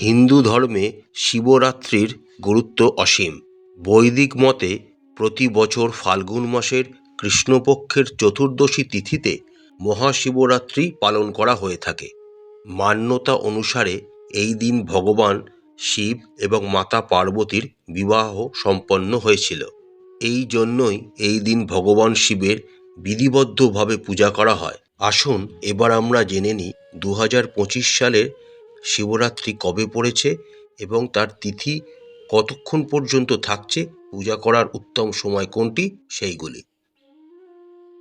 হিন্দু ধর্মে শিবরাত্রির গুরুত্ব অসীম। বৈদিক মতে প্রতি বছর ফাল্গুন মাসের কৃষ্ণপক্ষের চতুর্দশী তিথিতে মহাশিবরাত্রি পালন করা হয়ে থাকে। মান্যতা অনুসারে এই দিন ভগবান শিব এবং মাতা পার্বতীর বিবাহ সম্পন্ন হয়েছিল। এই জন্যই এই দিন ভগবান শিবের বিধিবদ্ধভাবে পূজা করা হয়। আসুন এবার আমরা জেনে নিই দু হাজার পঁচিশ সালের শিবরাত্রি কবে পড়েছে এবং তার তিথি কতক্ষণ পর্যন্ত থাকছে, পূজা করার উত্তম সময় কোনটি, সেইগুলি।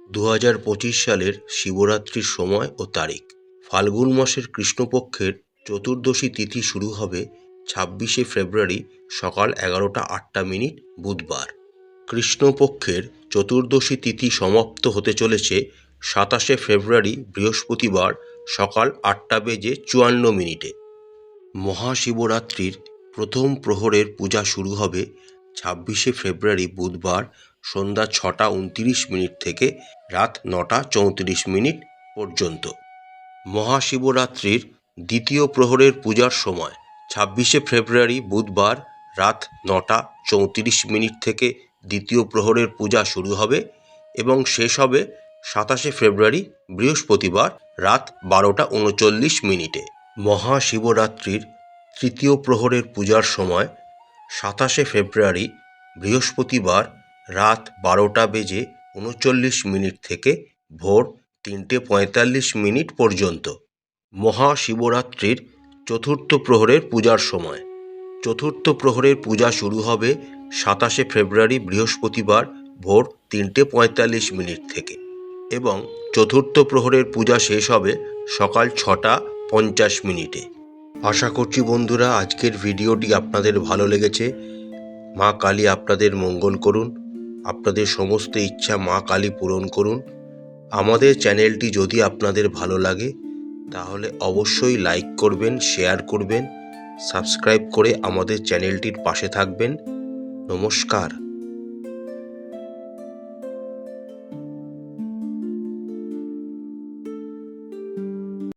দু পঁচিশ সালের শিবরাত্রির সময় ও তারিখ। ফাল্গুন মাসের কৃষ্ণপক্ষের চতুর্দশী তিথি শুরু হবে ছাব্বিশে ফেব্রুয়ারি সকাল এগারোটা আটটা মিনিট বুধবার। কৃষ্ণপক্ষের চতুর্দশী তিথি সমাপ্ত হতে চলেছে সাতাশে ফেব্রুয়ারি বৃহস্পতিবার সকাল আটটা বেজে চুয়ান্ন মিনিটে। মহাশিবরাত্রির প্রথম প্রহরের পূজা শুরু হবে ছাব্বিশে ফেব্রুয়ারি বুধবার সন্ধ্যা ছটা উনতিরিশ মিনিট থেকে রাত নটা চৌত্রিশ মিনিট পর্যন্ত। মহাশিবরাত্রির দ্বিতীয় প্রহরের পূজার সময় ছাব্বিশে ফেব্রুয়ারি বুধবার রাত নটা চৌত্রিশ মিনিট থেকে দ্বিতীয় প্রহরের পূজা শুরু হবে এবং শেষ হবে সাতাশে ফেব্রুয়ারি, বৃহস্পতিবার রাত বারোটা উনচল্লিশ মিনিটে। মহাশিবরাত্রির তৃতীয় প্রহরের পূজার সময় সাতাশে ফেব্রুয়ারি, বৃহস্পতিবার রাত বারোটা বেজে উনচল্লিশ মিনিট থেকে ভোর তিনটে পঁয়তাল্লিশ মিনিট পর্যন্ত। মহাশিবরাত্রির চতুর্থ প্রহরের পূজার সময়। চতুর্থ প্রহরের পূজা শুরু হবে সাতাশে ফেব্রুয়ারি, বৃহস্পতিবার ভোর তিনটে পঁয়তাল্লিশ মিনিট থেকে। এবং চতুর্থ প্রহরের পূজা শেষ হবে সকাল ছটা পঞ্চাশ মিনিটে। আশা করছি বন্ধুরা, আজকের ভিডিওটি আপনাদের ভালো লেগেছে। মা কালী আপনাদের মঙ্গল করুন। আপনাদের সমস্ত ইচ্ছা মা কালী পূরণ করুন। আমাদের চ্যানেলটি যদি আপনাদের ভালো লাগে, তাহলে অবশ্যই লাইক করবেন, শেয়ার করবেন, সাবস্ক্রাইব করে আমাদের চ্যানেলটির পাশে থাকবেন। নমস্কার।